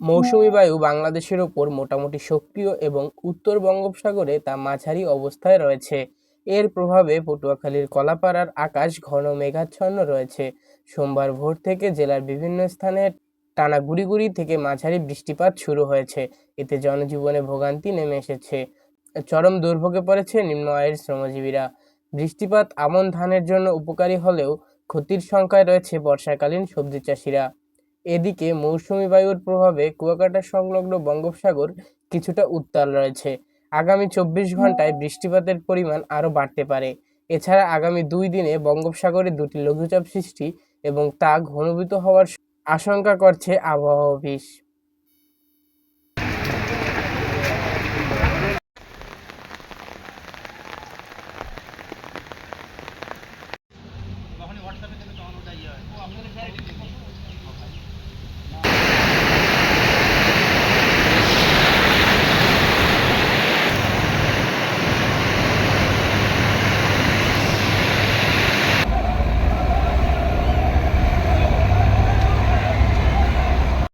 মৌসুমী বায়ু বাংলাদেশের ওপর মোটামুটি সক্রিয় এবং উত্তর বঙ্গোপসাগরে তা মাঝারি অবস্থায় রয়েছে। এর প্রভাবে পটুয়াখালীর কলাপাড়ার আকাশ ঘন মেঘাচ্ছন্ন রয়েছে। সোমবার ভোর থেকে জেলার বিভিন্ন স্থানে টানা গুড়ি গুড়ি থেকে মাঝারি বৃষ্টিপাত শুরু হয়েছে। এতে জনজীবনে ভোগান্তি নেমে এসেছে। চরম দুর্ভোগে পড়েছে নিম্ন আয়ের শ্রমজীবীরা। বৃষ্টিপাত আমন ধানের জন্য উপকারী হলেও ক্ষতির সংখ্যায় রয়েছে বর্ষাকালীন সবজি চাষিরা। এদিকে মৌসুমি বায়ুর প্রভাবে কুয়াকাটা সংলগ্ন বঙ্গোপসাগর কিছুটা উত্তাল রয়েছে। আগামী চব্বিশ ঘন্টায় বৃষ্টিপাতের পরিমাণ আরও বাড়তে পারে। এছাড়া আগামী দুই দিনে বঙ্গোপসাগরে দুটি লঘুচাপ সৃষ্টি এবং তা ঘনীভূত হওয়ার আশঙ্কা করছে আবহাওয়া অফিস।